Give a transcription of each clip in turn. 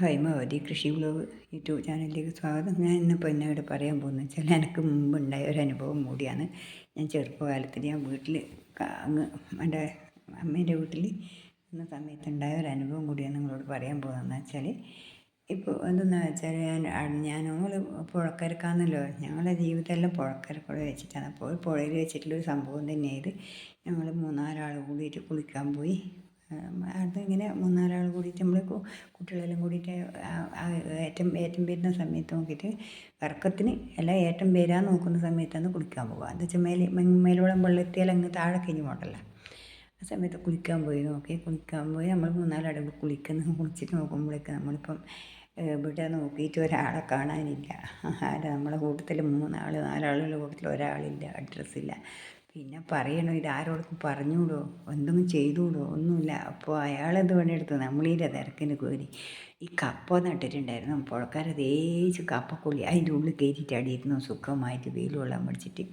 ഹൈമാവതി കൃഷി vlog YouTube ചാനലിലേക്ക് സ്വാഗതം. ഞാൻ ഇന്നിപ്പോൾ എന്നോട് പറയാൻ പോകുന്നത് വെച്ചാൽ എനിക്ക് മുമ്പുണ്ടായ ഒരു അനുഭവം കൂടിയാണ്. ഞാൻ ചെറുപ്പകാലത്തിൽ ഞാൻ വീട്ടിൽ അങ്ങ് എന്റെ അമ്മേന്റെ വീട്ടിൽ എന്ന സമയത്തുണ്ടായ ഒരു അനുഭവം കൂടിയാണ് നിങ്ങളോട് പറയാൻ പോകുന്നതെന്ന് വെച്ചാൽ ഇപ്പോൾ എന്തെന്ന് വെച്ചാൽ ഞാൻ ഞാൻ ഞങ്ങൾ പുഴക്കരക്കാന്നല്ലോ. ഞങ്ങളുടെ ജീവിതമെല്ലാം പുഴക്കരക്കൂടെ വെച്ചിട്ടാണ്. അപ്പോൾ പുഴയിൽ വെച്ചിട്ടുള്ളൊരു സംഭവം തന്നെയായത്. ഞങ്ങൾ മൂന്നാലാൾ കൂടിയിട്ട് കുളിക്കാൻ പോയി. അതിങ്ങനെ മൂന്നാലാൾ കൂടിയിട്ട് നമ്മൾ കുട്ടികളെല്ലാം കൂടിയിട്ട് ഏറ്റം ഏറ്റം പേരുന്ന സമയത്ത് നോക്കിയിട്ട് ഇറക്കത്തിന് അല്ല ഏറ്റം പേരാ നോക്കുന്ന സമയത്താണ് കുളിക്കാൻ പോകുക എന്താ വെച്ചാൽ മേലെ മേലോളം വെള്ളത്തിയാൽ അങ്ങ് താഴെ കഴിഞ്ഞ് പോകണ്ടല്ല. ആ സമയത്ത് കുളിക്കാൻ പോയി നോക്കി. കുളിക്കാൻ പോയി നമ്മൾ മൂന്നാലടവ് കുളിക്കുന്ന. കുളിച്ചിട്ട് നോക്കുമ്പോഴേക്ക് നമ്മളിപ്പം ഇവിടെ നോക്കിയിട്ട് ഒരാളെ കാണാനില്ല. ആരാ നമ്മളെ കൂട്ടത്തിൽ മൂന്നാൾ നാലാളുള്ള കൂട്ടത്തിൽ ഒരാളില്ല അഡ്രസ്സില്ല. പിന്നെ പറയണോ ഇത് ആരോടൊക്കെ പറഞ്ഞുകൂടോ എന്തെങ്കിലും ചെയ്തുകൂടോ ഒന്നുമില്ല. അപ്പോൾ അയാളെന്ത് പണിയെടുത്തു? നമ്മളീന്റെ തിരക്കിന് കോരി ഈ കപ്പ നട്ടിട്ടുണ്ടായിരുന്നു. പുഴക്കാരെ തേച്ച് കപ്പക്കൊള്ളി അതിന്റെ ഉള്ളിൽ കയറ്റിയിട്ട് അടിയിരുന്നു സുഖമായിട്ട് വെയിൽ വെള്ളം പഠിച്ചിട്ട്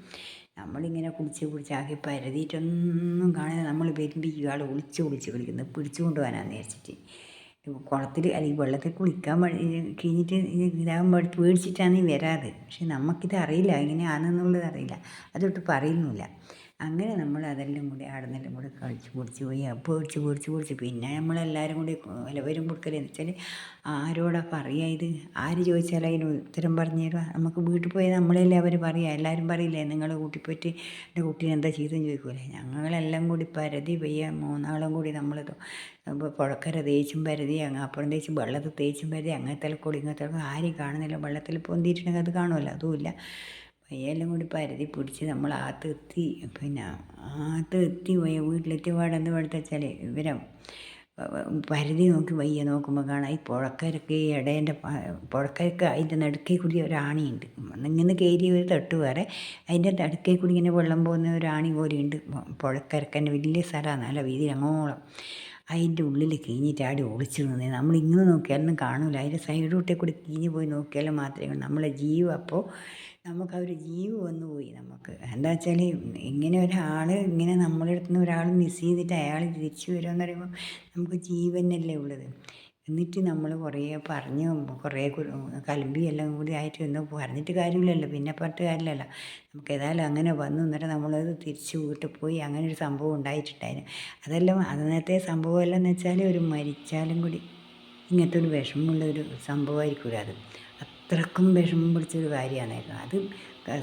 നമ്മളിങ്ങനെ കുളിച്ച് കുളിച്ച് ആകെ പരതിയിട്ടൊന്നും കാണാതെ നമ്മൾ വരുമ്പോൾ ഇയാൾ ഒളിച്ച് ഒളിച്ച് കളിക്കുന്നത് പിടിച്ചു കൊണ്ടുപോകാനാന്ന് വിചാരിച്ചിട്ട്. കുളത്തിൽ അല്ലെങ്കിൽ വെള്ളത്തിൽ കുളിക്കാൻ കഴിഞ്ഞിട്ട് ഇതാകാൻ പേടിച്ചിട്ടാണ് വരാറ്. പക്ഷെ നമുക്കിത് അറിയില്ല എങ്ങനെയാണെന്നുള്ളത് അറിയില്ല. അതൊട്ട് പറയുന്നില്ല. അങ്ങനെ നമ്മൾ അതെല്ലാം കൂടി ആടുന്നെല്ലാം കൂടി കളിച്ച് പൊടിച്ച് പോയി. പൊടിച്ച് പൊടിച്ച് പൊടിച്ച് പിന്നെ നമ്മളെല്ലാവരും കൂടി ഇലവരും കൊടുക്കലെന്ന് വെച്ചാൽ ആരോടാ പറയുക ഇത്? ആര് ചോദിച്ചാലും അതിന് ഉത്തരം പറഞ്ഞു തരുക നമുക്ക് വീട്ടിൽ പോയി നമ്മളെല്ലാം അവർ പറയുക എല്ലാവരും പറയില്ലേ നിങ്ങൾ കൂട്ടി പോയിട്ട് എന്റെ കുട്ടീനെ എന്താ ചെയ്തെന്ന് ചോദിക്കൂലേ? ഞങ്ങളെല്ലാം കൂടി പരതി പെയ്യ. മൂന്നാളും കൂടി നമ്മൾ പുഴക്കര തേച്ചും പരതി അങ്ങ് അപ്പുറം തേച്ചും വെള്ളത്തിൽ തേച്ചും പരതി അങ്ങനത്തെ കൂടി ഇങ്ങനത്തെ ആരും കാണുന്നില്ല. വെള്ളത്തിൽ പൊന്തിയിട്ടുണ്ടെങ്കിൽ അത് കാണുമല്ലോ അതുമില്ല പയ്യെല്ലാം കൂടി പരതി പിടിച്ച് നമ്മൾ എത്തി പിന്നെ എത്തി പോയ വീട്ടിലെത്തി വാടന്ന് പഠിത്തച്ചാൽ ഇവരെ പരതി നോക്കി വയ്യ നോക്കുമ്പോൾ കാണാം. ഈ പുഴക്കരക്ക് ഇടേന്റെ പുഴക്കരക്ക് അതിന്റെ നടുക്കേ കൂടി ഒരാണിയുണ്ട് ഇങ്ങനെ കയറി ഒരു തട്ട് വേറെ. അതിന്റെ നടുക്കേ കൂടി ഇങ്ങനെ വെള്ളം പോകുന്ന ഒരാണി പോലെയുണ്ട്. പുഴക്കരക്കന്റെ വലിയ സ്ഥലമാണ്. നല്ല വീതി അങ്ങോളം അതിന്റെ ഉള്ളിൽ കീഞ്ഞിട്ടാടി ഒളിച്ചു നിന്ന്. നമ്മൾ ഇങ്ങനെ നോക്കിയാലൊന്നും കാണില്ല അതിന്റെ സൈഡോട്ടേ കൂടി കീഞ്ഞു പോയി നോക്കിയാലും മാത്രമേ നമ്മളെ ജീവ അപ്പോൾ നമുക്ക് ആ ഒരു ജീവ് വന്നു പോയി നമുക്ക്. എന്താ വെച്ചാൽ ഇങ്ങനെ ഒരാൾ ഇങ്ങനെ നമ്മളെ അടുത്ത് ഒരാൾ മിസ് ചെയ്തിട്ട് അയാൾ തിരിച്ചു വരുമെന്ന് പറയുമ്പോൾ നമുക്ക് ജീവനല്ലേ ഉള്ളത്. എന്നിട്ട് നമ്മൾ കുറേ പറഞ്ഞ് കുറേ കലമ്പി എല്ലാം കൂടി ആയിട്ട് ഒന്ന് പറഞ്ഞിട്ട് കാര്യമില്ലല്ലോ. പിന്നെ പറഞ്ഞിട്ട് കാര്യമില്ലല്ലോ. നമുക്ക് ഏതായാലും അങ്ങനെ വന്നു. എന്നിട്ട് നമ്മളത് തിരിച്ച് വീട്ടിൽ പോയി അങ്ങനെ ഒരു സംഭവം ഉണ്ടായിട്ടുണ്ടായിരുന്നു. അതെല്ലാം അന്നത്തെ സംഭവം എല്ലാം എന്ന് വെച്ചാൽ ഒരു മരിച്ചാലും കൂടി ഇങ്ങനത്തെ ഒരു വിഷമമുള്ള ഒരു സംഭവമായിരിക്കില്ല അത്. അത്രക്കും വിഷമം പിടിച്ചൊരു കാര്യമാണായിരുന്നു. അത്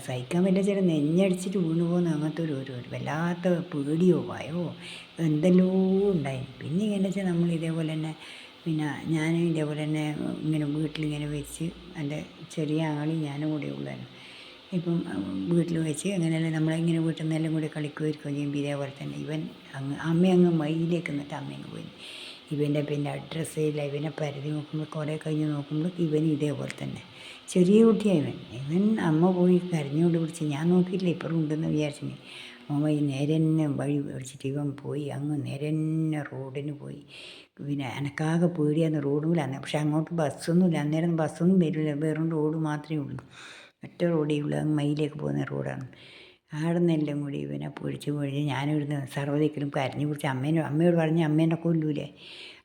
സഹിക്കാൻ പറ്റില്ല. ചില നെഞ്ഞടിച്ചിട്ട് വീണു പോകുന്ന അങ്ങനത്തെ ഒരു ഒരു വല്ലാത്ത പേടിയോ ഭയോ എന്തെല്ലോ ഉണ്ടായി പിന്നെ ഇങ്ങനെ വെച്ചാൽ നമ്മൾ ഇതേപോലെ തന്നെ പിന്നെ ഞാൻ ഇതേപോലെ തന്നെ ഇങ്ങനെ വീട്ടിലിങ്ങനെ വെച്ച് എന്റെ ചെറിയ ആളി ഞാനും കൂടെ ഉള്ളതാണ് ഇപ്പം വീട്ടിൽ വെച്ച് അങ്ങനെയല്ല നമ്മളിങ്ങനെ വീട്ടിൽ നിന്നെല്ലാം കൂടി കളിക്കുമായിരിക്കും ചെയ്യുമ്പോൾ ഇതേപോലെ തന്നെ. ഇവൻ അങ്ങ് അമ്മ അങ്ങ് മയിലേക്ക് നിന്നിട്ട് അമ്മ അങ്ങ് പോയി. ഇവന്റെ പിന്നെ അഡ്രസ്സ് ഇല്ല ഇവനെ പരിധി നോക്കുമ്പോൾ കുറേ കഴിഞ്ഞ് നോക്കുമ്പോൾ ഇവൻ ഇതേപോലെ തന്നെ. ചെറിയ കുട്ടിയാണ് ഇവൻ. ഇവൻ അമ്മ പോയി കരഞ്ഞുകൊണ്ട് പിടിച്ച് ഞാൻ നോക്കിയില്ല ഇപ്പോഴും ഉണ്ടെന്ന് വിചാരിച്ചു അമ്മ ഈ നേരെ തന്നെ വഴി പിടിച്ചിട്ട് ഇവൻ പോയി അങ്ങ് നേരെ തന്നെ റോഡിന് പോയി. പിന്നെ എനക്കാകെ പേടിയാന്ന് റോഡുമില്ല പക്ഷെ അങ്ങോട്ട് ബസ്സൊന്നുമില്ല അന്നേരം ബസ്സൊന്നും വരില്ല വെറും റോഡ് മാത്രമേ ഉള്ളൂ. ഒറ്റ റോഡേ ഉള്ളൂ അങ്ങ് മയിലേക്ക് പോകുന്ന റോഡാണ്. ആടെ നിന്നെല്ലാം കൂടി ഇവനെ പൊഴിച്ച് പൊഴിച്ച് ഞാനിവിടുന്ന് സർവതിക്കലും കരഞ്ഞു പിടിച്ച് അമ്മേനോ അമ്മയോട് പറഞ്ഞ് അമ്മേനെ കൊല്ലൂലേ.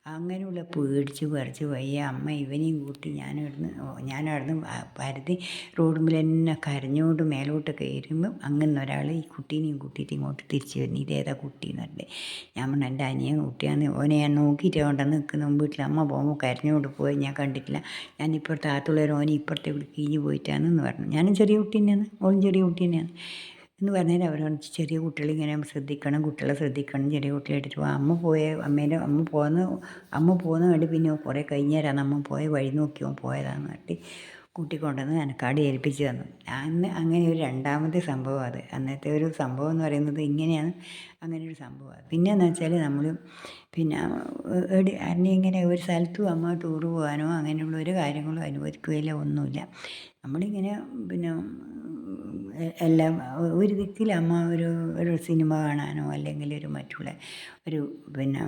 അങ്ങനെയുള്ള പേടിച്ച് പറിച്ച് വയ്യ. അമ്മ ഇവനെയും കൂട്ടി ഞാനവിടുന്ന് ഞാനവിടുന്ന് പരതി റോഡുമ്പിൽ തന്നെ കരഞ്ഞുകൊണ്ട് മേലോട്ട് കയറുമ്പം അങ്ങനെ ഒരാൾ ഈ കുട്ടീനെയും കൂട്ടിയിട്ട് ഇങ്ങോട്ട് തിരിച്ച് വരുന്നു ഇതേതാ കുട്ടി? എന്ന് ഞാൻ പറഞ്ഞു എന്റെ അനിയൻ കുട്ടിയാന്ന്. ഓനെ ഞാൻ നോക്കിയിട്ട് കൊണ്ടെന്ന് നിൽക്കുന്ന വീട്ടിൽ അമ്മ പോകുമ്പോൾ കരഞ്ഞുകൊണ്ട് പോയി. ഞാൻ കണ്ടിട്ടില്ല. ഞാൻ ഇപ്പുറത്തെ ആത്തുള്ളവർ ഓനെ ഇപ്പുറത്തെ ഇവിടെ പോയിട്ടാണെന്ന് പറഞ്ഞു. ഞാനും ചെറിയ കുട്ടി തന്നെയാണ് ഓളും ചെറിയ കുട്ടി തന്നെയാണ് എന്ന് പറഞ്ഞാൽ അവരോട് ചെറിയ കുട്ടികൾ ഇങ്ങനെ ശ്രദ്ധിക്കണം കുട്ടികളെ ശ്രദ്ധിക്കണം ചെറിയ കുട്ടികളെ എടുത്തിട്ട് അമ്മ പോയ അമ്മേന്റെ അമ്മ പോകുന്ന അമ്മ പോകുന്ന കണ്ട് പിന്നെ കുറേ കഴിഞ്ഞേരാണ് അമ്മ പോയ വഴി നോക്കിയോ പോയതാന്ന് പറഞ്ഞിട്ട് കൂട്ടിക്കൊണ്ടുവന്ന് അനക്കാട് ഏൽപ്പിച്ച് തന്നു. അന്ന് അങ്ങനെ ഒരു രണ്ടാമത്തെ സംഭവം അത്. അന്നത്തെ ഒരു സംഭവം എന്ന് പറയുന്നത് ഇങ്ങനെയാണ്. അങ്ങനെ ഒരു സംഭവം പിന്നെ എന്ന് വെച്ചാൽ നമ്മൾ പിന്നെ എടി ഇങ്ങനെ ഒരു സ്ഥലത്തും അമ്മ ടൂർ പോകാനോ അങ്ങനെയുള്ള ഒരു കാര്യങ്ങളോ അനുവദിക്കുകയില്ല ഒന്നുമില്ല. നമ്മളിങ്ങനെ പിന്നെ എല്ലാം ഒരു ദിക്കിൽ അമ്മ ഒരു ഒരു സിനിമ കാണാനോ അല്ലെങ്കിൽ ഒരു മറ്റുള്ള ഒരു പിന്നെ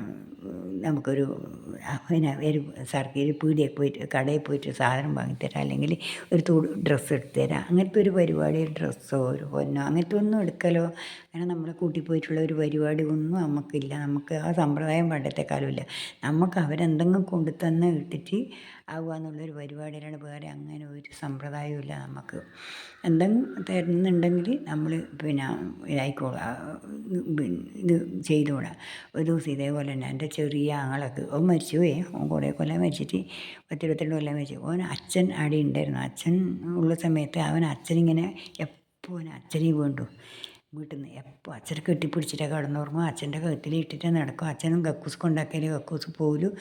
നമുക്കൊരു പിന്നെ ഒരു സർക്കാർ പീടികയിൽ പോയിട്ട് കടയിൽ പോയിട്ട് സാധനം വാങ്ങിത്തരാം. അല്ലെങ്കിൽ ഒരു തു ഡ്രസ്സ് എടുത്ത് തരാം അങ്ങനത്തെ ഒരു പരിപാടി ഒരു ഡ്രസ്സോ ഒരു പൊന്നോ അങ്ങനത്തെ ഒന്നും എടുക്കലോ. അങ്ങനെ നമ്മളെ കൂട്ടി പോയിട്ടുള്ള ഒരു പരിപാടി ഒന്നും നമുക്കില്ല. നമുക്ക് ആ സമ്പ്രദായം പണ്ടത്തെ കാലമില്ല നമുക്ക് അവരെന്തെങ്കിലും കൊണ്ടു തന്നെ ഇട്ടിട്ട് ആവുക എന്നുള്ളൊരു പരിപാടിയിലാണ് വേറെ അങ്ങനെ ഒരു സമ്പ്രദായവും ഇല്ല നമുക്ക്. എന്തെങ്കിലും തരുന്നുണ്ടെങ്കിൽ നമ്മൾ പിന്നെ ഇതായിക്കോളാം. ഇത് ചെയ്തുകൂടാ. ഒരു ദിവസം ഇതേപോലെ തന്നെ എന്റെ ചെറിയ ആങ്ങളൊക്കെ ഓൻ മരിച്ചു പോയി ഓൻ കുറേ കൊല്ലം മരിച്ചിട്ട് പത്തിരുപത്തിരണ്ട് കൊല്ലം മരിച്ചു. ഓൻ അച്ഛൻ അവിടെ ഉണ്ടായിരുന്നു. അച്ഛൻ ഉള്ള സമയത്ത് അവൻ അച്ഛനിങ്ങനെ എപ്പോൾ അച്ഛനെ വേണ്ടു. വീട്ടിൽ നിന്ന് എപ്പോൾ അച്ഛനെ കെട്ടിപ്പിടിച്ചിട്ട് കിടന്നുറങ്ങും അച്ഛന്റെ കഴുത്തിൽ ഇട്ടിട്ട് നടക്കും അച്ഛനും കക്കൂസ് കൊണ്ടാക്കിയാൽ കക്കൂസ് പോലും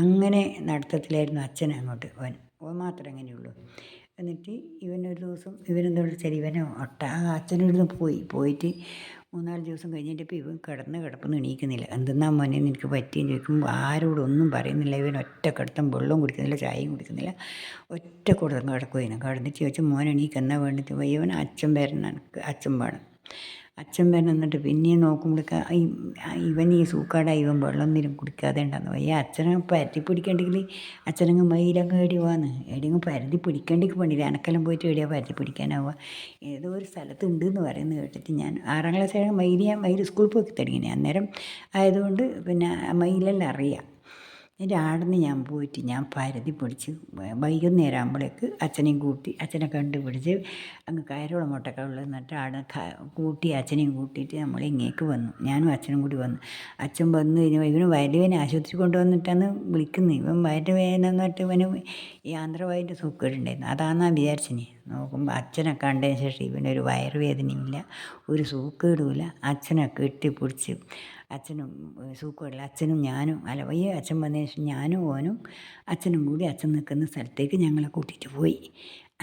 അങ്ങനെ നടത്തത്തിലായിരുന്നു അച്ഛൻ അങ്ങോട്ട്. അവൻ അവൻ മാത്രമേ അങ്ങനെയുള്ളൂ. എന്നിട്ട് ഇവനൊരു ദിവസം ഇവനെന്തോട് ശരി ഇവനെ ഒട്ട അച്ഛനോട് പോയി. പോയിട്ട് മൂന്നാൽ ദിവസം കഴിഞ്ഞിട്ടപ്പോൾ ഇവൻ കിടന്ന് കിടപ്പൊന്നും എണീക്കുന്നില്ല. എന്തെന്നാ മോനെ നിനക്ക് പറ്റിയെന്ന് ചോദിക്കുമ്പോൾ ആരോടും ഒന്നും പറയുന്നില്ല. ഇവൻ ഒറ്റ കിടത്തം വെള്ളവും കുടിക്കുന്നില്ല ചായയും കുടിക്കുന്നില്ല. ഒറ്റ കൊടുത്തം കിടക്കുമായിരുന്നു കിടന്നിട്ട് ചോദിച്ചു മോൻ എണീക്കെന്നാ വേണ്ടിയിട്ട് ഇവൻ അച്ഛൻ എനിക്ക് അച്ഛൻ വേണം. അച്ഛൻ വരുന്നിട്ട് പിന്നെയും നോക്കുമ്പോഴേക്ക് ഇവൻ ഈ സൂക്കാട ഇവൻ വെള്ളം നീരും കുടിക്കാതെ ഉണ്ടാകുന്നു ഈ അച്ഛനെ പരത്തി പിടിക്കണ്ടെങ്കിൽ അച്ഛനങ്ങ് മയിലങ്ങ് എടി പോവാന്ന്. എടിയങ്ങ് പരത്തി പിടിക്കേണ്ടിക്ക് പണിയില്ല അനക്കെല്ലാം പോയിട്ട് എടിയാ പരത്തി പിടിക്കാനാവുക. ഏതോ ഒരു സ്ഥലത്തുണ്ട് എന്ന് പറയുന്നത് കേട്ടിട്ട് ഞാൻ ആറാം ക്ലാസ് മയിൽ ഞാൻ മയിൽ സ്കൂളിൽ പോയി തുടങ്ങിനെ അന്നേരം ആയതുകൊണ്ട് പിന്നെ മയിലെല്ലാം അറിയാം. എന്നിട്ട് ആടുന്ന് ഞാൻ പോയിട്ട് ഞാൻ പരതി പിടിച്ച് വൈകുന്നേരം ആകുമ്പോഴേക്ക് അച്ഛനെയും കൂട്ടി അച്ഛനെ കണ്ടുപിടിച്ച് അങ്ങ് കയറോളം മുട്ടക്കുള്ള എന്നിട്ട് ആടെ കൂട്ടി അച്ഛനെയും കൂട്ടിയിട്ട് നമ്മൾ ഇങ്ങേക്ക് വന്നു. ഞാനും അച്ഛനും കൂടി വന്നു. അച്ഛൻ വന്നു കഴിഞ്ഞാൽ ഇവന് വയലുവേന ആശുപത്രി കൊണ്ടുവന്നിട്ടാണ് വിളിക്കുന്നത് ഇവൻ വയലുവേന എന്നിട്ട് ഇവന് ആന്ധ്രവായിന്റെ സൂക്കേടുണ്ടായിരുന്നു അതാണെന്നാ വിചാരിച്ചിനി നോക്കുമ്പോൾ അച്ഛനെ കണ്ടതിന് ശേഷം ഇവനൊരു വയറുവേദനയില്ല ഒരു സൂക്കേടുമില്ല. അച്ഛനെ കെട്ടിപ്പിടിച്ച് അച്ഛനും സൂക്കമുള്ള അച്ഛനും ഞാനും അലവയ്യ അച്ഛൻ വന്നതിന് ശേഷം ഞാനും ഓനും അച്ഛനും കൂടി അച്ഛൻ നിൽക്കുന്ന സ്ഥലത്തേക്ക് ഞങ്ങളെ കൂട്ടിയിട്ട് പോയി.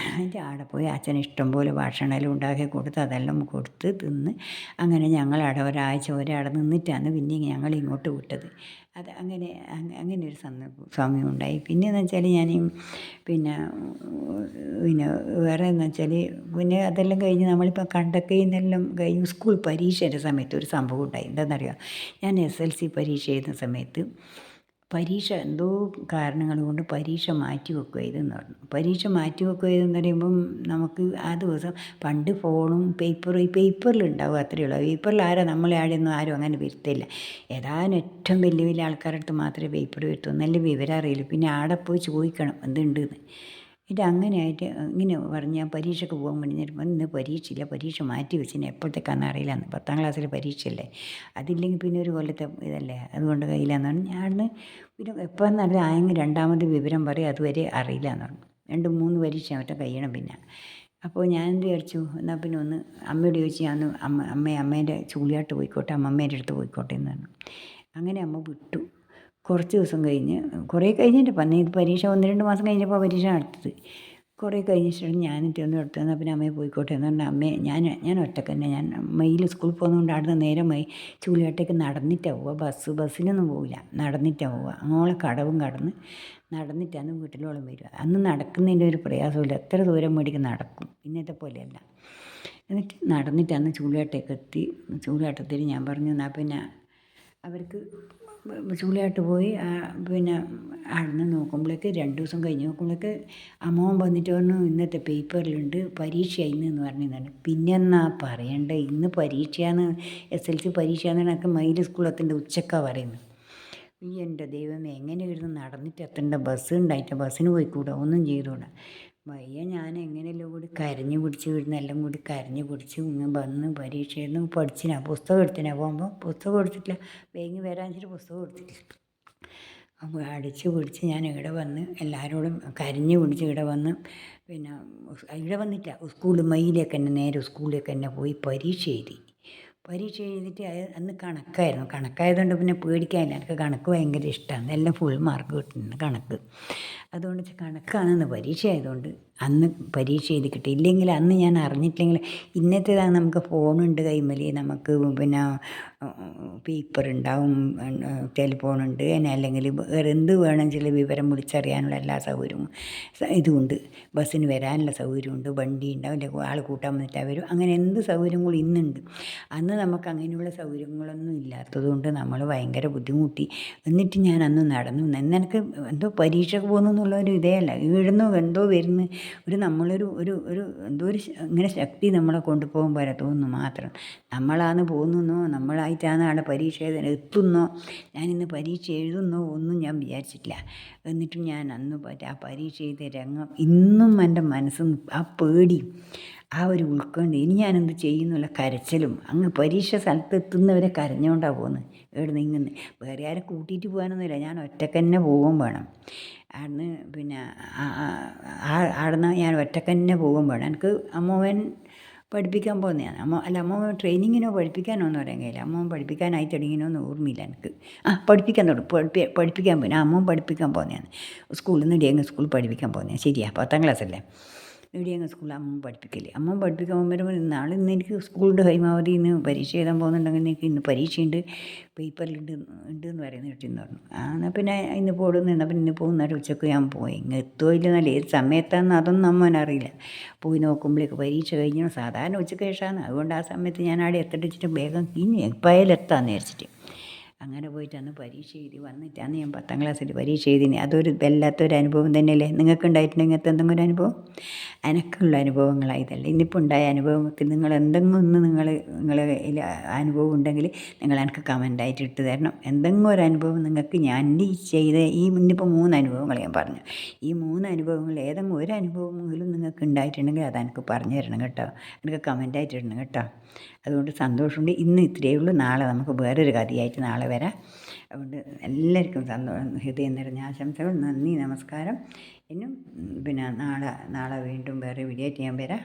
അതിന്റെ ആടെ പോയി അച്ഛൻ ഇഷ്ടംപോലെ ഭക്ഷണമെല്ലാം ഉണ്ടാക്കി കൊടുത്ത് അതെല്ലാം കൊടുത്ത് തിന്ന് അങ്ങനെ ഞങ്ങളവിടെ ഒരാഴ്ച ഒരാടെ നിന്നിട്ടാണ് പിന്നെ ഞങ്ങൾ ഇങ്ങോട്ട് വിട്ടത്. അത് അങ്ങനെ അങ്ങ- അങ്ങനെ ഒരു സന്ദർഭം സമയം ഉണ്ടായി. പിന്നെയെന്ന് വെച്ചാൽ ഞാൻ പിന്നെ പിന്നെ വേറെ എന്ന് വെച്ചാൽ പിന്നെ അതെല്ലാം കഴിഞ്ഞ് നമ്മളിപ്പോൾ നിന്നെല്ലാം കഴിഞ്ഞ് സ്കൂൾ പരീക്ഷയുടെ സമയത്ത് ഒരു സംഭവം ഉണ്ടായി. എന്താണെന്നറിയാം? ഞാൻ എസ് എൽ സി പരീക്ഷ എഴുതുന്ന സമയത്ത് പരീക്ഷ എന്തോ കാരണങ്ങൾ കൊണ്ട് പരീക്ഷ മാറ്റി വെക്കുക ഇതെന്ന് പറഞ്ഞു. പരീക്ഷ മാറ്റി വെക്കുക ഇതെന്ന് പറയുമ്പം നമുക്ക് ആ ദിവസം പണ്ട് ഫോണും പേപ്പറും ഈ പേപ്പറിലുണ്ടാവും അത്രയേ ഉള്ളൂ. പേപ്പറിൽ ആരോ നമ്മളെ ആടെയൊന്നും ആരും അങ്ങനെ വരുത്തില്ല. ഏതാനും ഏറ്റവും വലിയ വലിയ ആൾക്കാരുടെ അടുത്ത് മാത്രമേ പേപ്പർ വരുത്തൂ നല്ല വിവരം അറിയില്ല. പിന്നെ ആടെ പോയി ചോദിക്കണം എന്തുണ്ടെന്ന്. ഇത് അങ്ങനെയായിട്ട് ഇങ്ങനെ പറഞ്ഞ് ഞാൻ പരീക്ഷയ്ക്ക് പോകാൻ വേണ്ടി നേരം ഇന്ന് പരീക്ഷയില്ല പരീക്ഷ മാറ്റി വെച്ചിന്. എപ്പോഴത്തേക്കാണെന്ന് അറിയില്ല എന്ന് പത്താം ക്ലാസ്സിലെ പരീക്ഷയല്ലേ. അതില്ലെങ്കിൽ പിന്നെ ഒരു കൊല്ലത്തെ ഇതല്ലേ. അതുകൊണ്ട് കയ്യിലാന്ന് പറഞ്ഞു. ഞാൻ പിന്നെ എപ്പോൾ നല്ല ആയെങ്കിൽ രണ്ടാമത് വിവരം പറയും. അതുവരെ അറിയില്ല എന്ന് പറഞ്ഞു. രണ്ട് മൂന്ന് പരീക്ഷ അവരുടെ കഴിയണം പിന്നെ. അപ്പോൾ ഞാൻ എന്ത് വിചാരിച്ചു? എന്നാൽ പിന്നെ ഒന്ന് അമ്മയോട് ചോദിച്ചു ഞാൻ അമ്മ അമ്മ അമ്മേന്റെ ചൂളിയാട്ട് പോയിക്കോട്ടെ അമ്മമ്മേന്റെ അടുത്ത് പോയിക്കോട്ടെ എന്ന് പറഞ്ഞു. അങ്ങനെ അമ്മ വിട്ടു. കുറച്ച് ദിവസം കഴിഞ്ഞ് കുറേ കഴിഞ്ഞിട്ട് പന്നി ഇത് പരീക്ഷ ഒന്ന് രണ്ട് മാസം കഴിഞ്ഞപ്പോൾ പരീക്ഷ നടത്തത് കുറേ കഴിഞ്ഞ ശേഷം ഞാനിട്ട് ഒന്ന് എടുത്തു തന്നെ പിന്നെ അമ്മയെ പോയിക്കോട്ടെ എന്ന് പറഞ്ഞാൽ അമ്മയെ ഞാൻ ഞാൻ ഒറ്റയ്ക്ക് തന്നെ ഞാൻ മെയിൽ സ്കൂളിൽ പോകുന്നതുകൊണ്ട് അവിടുന്ന് നേരെ മൈ ചൂലുകട്ടേക്ക് നടന്നിട്ടാണ് പോവുക. ബസ് ബസ്സിനൊന്നും പോവില്ല. നടന്നിട്ടാണ് പോവുക. അങ്ങോളം കടവും കടന്ന് നടന്നിട്ടാണ് വീട്ടിലോളം വരിക. അന്ന് നടക്കുന്നതിന്റെ ഒരു പ്രയാസമില്ല എത്ര ദൂരം മേടിക്ക് നടക്കും. ഇന്നത്തെ പോലെയല്ല എന്നിട്ട് നടന്നിട്ടാണ് ചൂലുകട്ടേക്ക് എത്തി. ചൂലുകട്ടത്തിൽ ഞാൻ പറഞ്ഞു എന്നാൽ പിന്നെ അവർക്ക് ചൂളയായിട്ട് പോയി പിന്നെ അവിടുന്ന് നോക്കുമ്പോഴേക്ക് രണ്ട് ദിവസം കഴിഞ്ഞ് നോക്കുമ്പോഴേക്ക് അമ്മോൻ വന്നിട്ട് പറഞ്ഞു ഇന്നത്തെ പേപ്പറിലുണ്ട് പരീക്ഷ ഇന്ന് എന്ന് പറഞ്ഞിരുന്നു പിന്നെ എന്നാ പറയണ്ടേ ഇന്ന് പരീക്ഷയാണ് എസ് എൽ സി പരീക്ഷയാന്ന് എനിക്ക് മയിൽ സ്കൂളത്തിന്റെ ഉച്ചക്കാണ് പറയുന്നത്. ഈ എന്റെ ദൈവമേ എങ്ങനെ ഇരുന്ന് നടന്നിട്ട് എത്തേണ്ട ബസ് ഉണ്ടായിട്ട് ബസ്സിന് പോയിക്കൂടാ ഒന്നും ചെയ്തുകൂടാ വയ്യ. ഞാൻ എങ്ങനെയല്ലോ കൂടി കരഞ്ഞു കുടിച്ച് എല്ലാം കൂടി കരഞ്ഞു കുടിച്ച് ഇങ്ങ് വന്ന് പരീക്ഷ എഴുതുന്നു പഠിച്ചിനാ. പുസ്തകം എടുത്തിനാ പോകുമ്പോൾ പുസ്തകം എടുത്തിട്ടില്ല. വരാൻ വെച്ചിട്ട് പുസ്തകം എടുത്തിട്ടില്ല അപ്പോൾ അടിച്ച് പിടിച്ച് ഞാൻ ഇവിടെ വന്ന് എല്ലാവരോടും കരഞ്ഞു പിടിച്ച് ഇവിടെ വന്ന് പിന്നെ ഇവിടെ വന്നില്ല സ്കൂളിൽ മയിലേക്ക് തന്നെ നേരെ സ്കൂളിലേക്ക് തന്നെ പോയി പരീക്ഷ എഴുതി. പരീക്ഷ എഴുതിയിട്ട് അന്ന് കണക്കായിരുന്നു. കണക്കായതുകൊണ്ട് പിന്നെ പേടിക്കാനില്ല. എനിക്ക് കണക്ക് ഭയങ്കര ഇഷ്ടമാണ് എല്ലാം ഫുൾ മാർക്ക് കിട്ടുന്നുണ്ട് കണക്ക്. അതുകൊണ്ട് കണക്കാണെന്ന് പരീക്ഷ ആയതുകൊണ്ട് അന്ന് പരീക്ഷ എഴുതി കിട്ടി. ഇല്ലെങ്കിൽ അന്ന് ഞാൻ അറിഞ്ഞിട്ടില്ലെങ്കിൽ ഇന്നത്തേതാണ് നമുക്ക് ഫോണുണ്ട് കൈമലി. നമുക്ക് പിന്നെ പേപ്പർ ഉണ്ടാവും ടെലിഫോണുണ്ട് അല്ലെങ്കിൽ വേറെ എന്ത് വേണമെങ്കിലും വിവരം വിളിച്ചറിയാനുള്ള എല്ലാ സൗകര്യവും ഇതുമുണ്ട് ബസ്സിന് വരാനുള്ള സൗകര്യമുണ്ട്. വണ്ടി ഉണ്ടാവും. അല്ലെങ്കിൽ ആൾ കൂട്ടാൻ വന്നിട്ട് വരും. അങ്ങനെ എന്ത് സൗകര്യങ്ങളും ഇന്നുണ്ട്. അന്ന് നമുക്ക് അങ്ങനെയുള്ള സൗകര്യങ്ങളൊന്നും ഇല്ലാത്തതുകൊണ്ട് നമ്മൾ ഭയങ്കര ബുദ്ധിമുട്ടി. എന്നിട്ട് ഞാൻ അന്ന് നടന്നു. എന്നെനിക്ക് എന്തോ പരീക്ഷയ്ക്ക് പോകുന്നു എന്നുള്ള ഒരു ഇതേ അല്ല. ഇവിടുന്ന് എന്തോ വരുന്നു. ഒരു നമ്മളൊരു ഒരു ഒരു എന്തോ ഒരു ഇങ്ങനെ ശക്തി നമ്മളെ കൊണ്ടുപോകും പോലെ തോന്നുന്നു മാത്രം. നമ്മളാണ് പോകുന്നോ നമ്മളായിട്ടാണ് അവിടെ പരീക്ഷ എത്തുന്നോ ഞാനിന്ന് പരീക്ഷ എഴുതുന്നോ ഒന്നും ഞാൻ വിചാരിച്ചിട്ടില്ല. എന്നിട്ടും ഞാൻ അന്ന് ആ പരീക്ഷ എഴുതിയ രംഗം ഇന്നും എന്റെ മനസ്സിൽ ആ പേടി ആ ഒരു ഉൾക്കൊണ്ട് ഇനി ഞാനെന്ത് ചെയ്യുന്നില്ല കരച്ചിലും അങ്ങ് പരീക്ഷ സ്ഥലത്ത് എത്തുന്നവരെ കരഞ്ഞുകൊണ്ടാണ് പോകുന്നത് ഇവിടെ നിന്ന് വേറെ ആരെ കൂട്ടിയിട്ട് പോകാനൊന്നുമില്ല. ഞാൻ ഒറ്റയ്ക്ക് തന്നെ പോകും വേണം. അവിടുന്ന് പിന്നെ അവിടുന്ന് ഞാൻ ഒറ്റയ്ക്ക് തന്നെ പോകും വേണം. എനിക്ക് അമ്മവൻ പഠിപ്പിക്കാൻ പോകുന്നതാണ് അമ്മ അല്ല അമ്മ ട്രെയിനിങ്ങിനോ പഠിപ്പിക്കാനോ ഒന്നും പറയാൻ കഴിയില്ല. അമ്മ പഠിപ്പിക്കാനായി തുടങ്ങിയെന്നൊന്നും ഓർമ്മയില്ല എനിക്ക്. ആ പഠിപ്പിക്കാൻ തുടങ്ങും. പഠിപ്പി പഠിപ്പിക്കാൻ പോകുന്നത് അമ്മ പഠിപ്പിക്കാൻ പോകുന്നതാണ് സ്കൂളിൽ നിന്ന് ഇടിയങ്ങ് സ്കൂളിൽ പഠിപ്പിക്കാൻ പോകുന്നതാണ് ശരിയാണ് പത്താം ക്ലാസ്സല്ലേ? ഇടിയങ്ങ് സ്കൂളിൽ അമ്മ പഠിപ്പിക്കില്ലേ? അമ്മ പഠിപ്പിക്കാൻ പോകുമ്പോൾ നാളെ ഇന്ന് എനിക്ക് സ്കൂളിന്റെ ഹൈമാവതി ഇന്ന് പരീക്ഷ എഴുതാൻ പോകുന്നുണ്ടെങ്കിൽ എനിക്ക് ഇന്ന് പരീക്ഷയുണ്ട് പേപ്പറിലുണ്ട് ഉണ്ട് എന്ന് പറയുന്നത് കിട്ടിയെന്ന് പറഞ്ഞു. ആ എന്നാൽ പിന്നെ ഇന്ന് പോകുന്നു എന്നാൽ പിന്നെ ഇന്ന് പോകുന്നവരെ ഉച്ചയ്ക്ക് ഞാൻ പോയി. ഇങ്ങ് എത്തുമോ ഇല്ലെന്നല്ല ഏത് സമയത്താണെന്ന് അതൊന്നും അമ്മനറിയില്ല പോയി നോക്കുമ്പോഴേക്ക് പരീക്ഷ കഴിഞ്ഞു. സാധാരണ ഉച്ചയ്ക്ക് ശേഷമാണ്. അതുകൊണ്ട് ആ സമയത്ത് ഞാൻ അവിടെ വെച്ചിട്ട് വേഗം ഇനി എപ്പോഴായാലും വിചാരിച്ചിട്ട്. അങ്ങനെ പോയിട്ട് അന്ന് പരീക്ഷ എഴുതി വന്നിട്ടാണ് ഞാൻ പത്താം ക്ലാസ്സിൽ പരീക്ഷ എഴുതിന്. അതൊരു വല്ലാത്തൊരു അനുഭവം തന്നെയല്ലേ? നിങ്ങൾക്ക് ഉണ്ടായിട്ടുണ്ടെങ്കിൽ ഇങ്ങനത്തെ എന്തെങ്കിലും ഒരു അനുഭവം? എനിക്കുള്ള അനുഭവങ്ങളായതല്ലേ? ഇന്നിപ്പോൾ ഉണ്ടായ അനുഭവങ്ങൾക്ക് നിങ്ങൾ എന്തെങ്കിലും ഒന്ന് നിങ്ങൾ നിങ്ങളെ അനുഭവം ഉണ്ടെങ്കിൽ നിങ്ങൾ എനിക്ക് കമന്റായിട്ട് ഇട്ട് തരണം. എന്തെങ്കിലും ഒരു അനുഭവം നിങ്ങൾക്ക് ഞാൻ ഈ ചെയ്ത ഈ ഇന്നിപ്പോൾ മൂന്ന് അനുഭവങ്ങൾ ഞാൻ പറഞ്ഞു. ഈ മൂന്ന് അനുഭവങ്ങൾ ഏതെങ്കിലും ഒരു അനുഭവമെങ്കിലും നിങ്ങൾക്ക് ഉണ്ടായിട്ടുണ്ടെങ്കിൽ അത് എനിക്ക് പറഞ്ഞു തരണം കേട്ടോ. എനിക്ക് കമന്റായിട്ട് ഇടണം കേട്ടോ. അതുകൊണ്ട് സന്തോഷമുണ്ട്. ഇന്ന് ഇത്രയേ ഉള്ളൂ. നാളെ നമുക്ക് വേറൊരു കഥയായിട്ട് നാളെ വരാം. അതുകൊണ്ട് എല്ലാവർക്കും സന്തോഷം ഹൃദയം നിറഞ്ഞ ആശംസകൾ. നന്ദി നമസ്കാരം. ഇന്നും പിന്നെ നാളെ നാളെ വീണ്ടും വേറെ വീഡിയോ ചെയ്യാൻ വരാം.